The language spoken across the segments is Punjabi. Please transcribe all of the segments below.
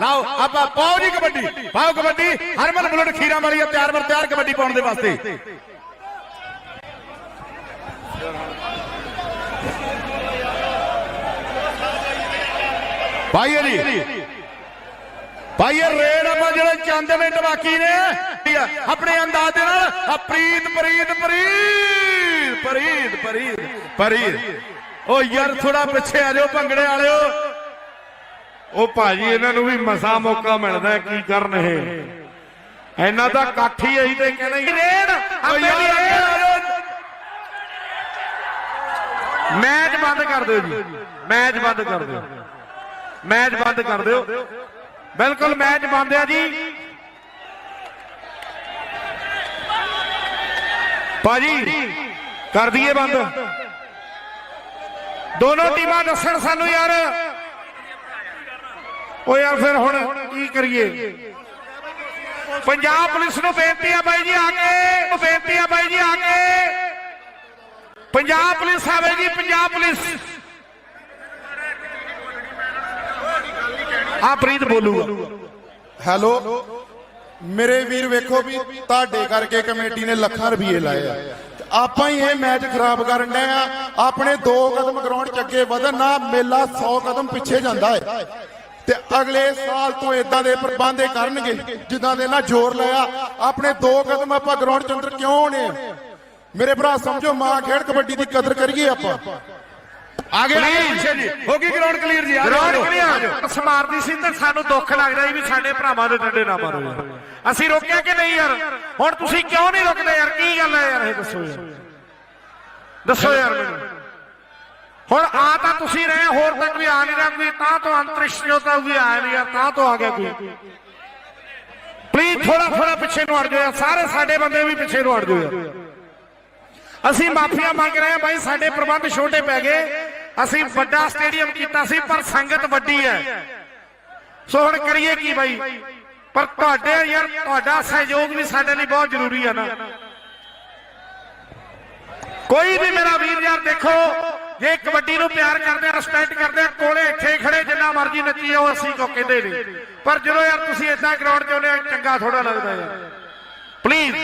ਲਾਓ, ਆਪਾਂ ਪਾਓ ਜੀ ਕਬੱਡੀ। ਪਾਓ ਕਬੱਡੀ। ਹਰਮਨ ਬੁਲਟ ਖੀਰਾਂ ਵਾਲੀ ਆ ਤਿਆਰ ਬਰ ਤਿਆਰ ਕਬੱਡੀ ਪਾਉਣ ਦੇ ਵਾਸਤੇ। ਭਾਈ ਜੀ। ਭਾਈਏ ਰੇਡ ਆਪਾਂ ਜਿਹੜੇ ਚੰਦ ਮਿੰਟ ਬਾਕੀ ਨੇ। ਆਪਣੇ ਅੰਦਾਜ਼ ਦੇ ਨਾਲ, ਆ ਪ੍ਰੀਤ ਪ੍ਰੀਤ ਪ੍ਰੀਤ ਪ੍ਰੀਤ ਪ੍ਰੀਤ ਪ੍ਰੀਤ। ਓ ਯਾਰ ਥੋੜਾ ਪਿੱਛੇ ਆ ਜਾਓ, ਭੰਗੜੇ ਵਾਲਿਓ। ਉਹ ਭਾਜੀ ਇਹਨਾਂ ਨੂੰ ਵੀ ਮਸਾ ਮੌਕਾ ਮਿਲਦਾ ਹੈ, ਕੀ ਕਰਨ ਇਹ? ਇਹਨਾਂ ਦਾ ਕਾਠੀ ਆਈ ਤੇ ਕਹਿੰਦੇ ਰੇਡ ਆਪੇ ਦੀ। ਮੈਚ ਬੰਦ ਕਰ ਦਿਓ ਜੀ। ਮੈਚ ਬੰਦ ਕਰ ਦਿਓ। ਮੈਚ ਬੰਦ ਕਰ ਦਿਓ। ਬਿਲਕੁਲ ਮੈਚ ਬੰਦ ਆ ਜੀ। ਭਾਜੀ ਕਰ ਦਈਏ ਬੰਦ। ਦੋਨੋਂ ਟੀਮਾਂ ਦੱਸਣ ਸਾਨੂੰ ਯਾਰ। ਓ ਯਾਰ ਫਿਰ ਹੁਣ ਕੀ ਕਰੀਏ? ਪੰਜਾਬ ਪੁਲਿਸ ਨੂੰ ਬੇਨਤੀ ਆ ਬਾਈ ਜੀ ਆ ਕੇ ਬੇਨਤੀ ਆ ਬਾਈ ਜੀ ਆ ਕੇ। ਪੰਜਾਬ ਪੁਲਿਸ ਆਵੇ ਜੀ, ਪੰਜਾਬ ਪੁਲਿਸ। ਆ ਪ੍ਰੀਤ ਬੋਲੂਗਾ। ਹੈਲੋ, ਮੇਰੇ ਵੀਰ ਵੇਖੋ ਵੀ ਤੁਹਾਡੇ ਕਰਕੇ ਕਮੇਟੀ ਨੇ ਲੱਖਾਂ ਰੁਪਏ ਲਾਏ ਆ। ਆਪਾਂ ਹੀ ਇਹ ਮੈਚ ਖਰਾਬ ਕਰਨ ਡਏ ਆ। ਆਪਣੇ ਦੋ ਕਦਮ ਗਰਾਊਂਡ ਚ ਅੱਗੇ ਵਧਣ ਨਾ ਮੇਲਾ 100 ਕਦਮ ਪਿੱਛੇ ਜਾਂਦਾ ਹੈ ਤੇ ਅਗਲੇ ਸਾਲ ਤੋਂ ਇਦਾਂ ਦੇ ਪ੍ਰਬੰਧ ਕਰਨਗੇ ਜਿੱਦਾਂ ਦੇ ਨਾ ਜ਼ੋਰ ਲਾਇਆ। ਆਪਣੇ ਦੋ ਕਦਮ ਆਪਾਂ ਗਰਾਊਂਡ ਚ ਅੰਦਰ ਕਿਉਂ ਆ? ਮੇਰੇ ਭਰਾ ਸਮਝੋ ਮਾਂ ਖੇਡ ਕਬੱਡੀ ਦੀ ਕਦਰ ਕਰੀਏ ਆਪਾਂ। ਆਗੇ ਆਗੇ ਪਿੱਛੇ ਜੀ। ਹੋ ਗਈ ਗਰਾਊਂਡ ਕਲੀਅਰ ਜੀ। ਆ ਜਾਓ, ਆ ਗਰਾਊਂਡ ਜਾਓ। ਕਲੀਅਰ। ਸਮਾਰਦੀ ਸੀ ਤੇ ਸਾਨੂੰ ਦੁੱਖ ਲੱਗਦਾ ਸੀ ਵੀ ਸਾਡੇ ਭਰਾਵਾਂ ਦੇ ਡੰਡੇ ਨਾ ਮਾਰੋ ਯਾਰ। ਅਸੀਂ ਰੋਕਿਆ ਕਿ ਨਹੀਂ ਯਾਰ? ਹੁਣ ਤੁਸੀਂ ਕਿਉਂ ਨਹੀਂ ਰੁਕਦੇ ਯਾਰ? ਕੀ ਗੱਲ ਹੈ ਯਾਰ? ਇਹ ਦੱਸੋ ਯਾਰ। ਦੱਸੋ ਯਾਰ ਮੈਨੂੰ। ਹੁਣ ਆ ਤਾਂ ਤੁਸੀਂ ਰਹੇ ਹੋਰ ਤੱਕ ਵੀ ਆ ਨਹੀਂ ਰਿਹਾ ਕੋਈ ਤਾਂ ਤੋਂ ਅੰਤਰਿਕਸ਼ ਜੋ ਤਾਂ ਵੀ ਆਇਆ ਨਹੀਂ ਯਾਰ ਤਾਂ ਤੋਂ ਆ ਗਿਆ ਕੋਈ ਪਲੀਜ਼ ਥੋੜਾ ਥੋੜਾ ਪਿੱਛੇ ਨੂੰ ਹਟ ਜਾਓ ਯਾਰ ਸਾਰੇ ਸਾਡੇ ਬੰਦੇ ਵੀ ਪਿੱਛੇ ਨੂੰ ਹਟ ਜਾਓ ਯਾਰ ਅਸੀਂ ਮਾਫੀਆ ਮੰਗ ਰਹੇ ਹਾਂ ਬਾਈ ਸਾਡੇ ਪ੍ਰਬੰਧ ਛੋਟੇ ਪੈ ਗਏ ਅਸੀਂ ਵੱਡਾ ਸਟੇਡੀਅਮ ਕੀਤਾ ਸੀ ਪਰ ਸੰਗਤ ਵੱਡੀ ਹੈ ਸੋ ਹੁਣ ਕਰੀਏ ਕੀ ਬਾਈ ਪਰ ਤੁਹਾਡੇ ਯਾਰ ਤੁਹਾਡਾ ਸਹਿਯੋਗ ਵੀ ਸਾਡੇ ਲਈ ਬਹੁਤ ਜ਼ਰੂਰੀ ਹੈ ਨਾ ਕੋਈ ਵੀ ਮੇਰਾ ਵੀਰ ਯਾਰ ਦੇਖੋ ਜੇ ਕਬੱਡੀ ਨੂੰ ਪਿਆਰ ਕਰਦੇ ਆ ਰਿਸਪੈਕਟ ਕਰਦੇ ਆ ਕੋਲੇ ਇੱਥੇ ਹੀ ਖੜੇ ਜਿੰਨਾ ਮਰਜ਼ੀ ਨੱਚੀ ਜਾਓ ਅਸੀਂ ਕੋ ਕਹਿੰਦੇ ਨਹੀਂ। ਪਰ ਜਦੋਂ ਯਾਰ ਤੁਸੀਂ ਇਦਾਂ ਗਰਾਊਂਡ 'ਚ ਆਉਂਦੇ ਹੋ ਚੰਗਾ ਥੋੜਾ ਲੱਗਦਾ ਯਾਰ। ਪਲੀਜ਼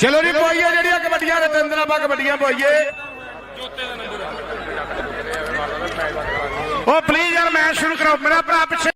ਚਲੋ ਜੀ ਪੋਈਏ ਜਿਹੜੀਆਂ ਕਬੱਡੀਆਂ ਦੇ ਤਿੰਨ ਦਿਨਾਂ ਬਾਅਦ ਕਬੱਡੀਆਂ ਪੋਈਏ। ਉਹ ਪਲੀਜ਼ ਯਾਰ ਮੈਚ ਸ਼ੁਰੂ ਕਰੋ ਮੇਰਾ ਭਰਾ ਪਿੱਛੇ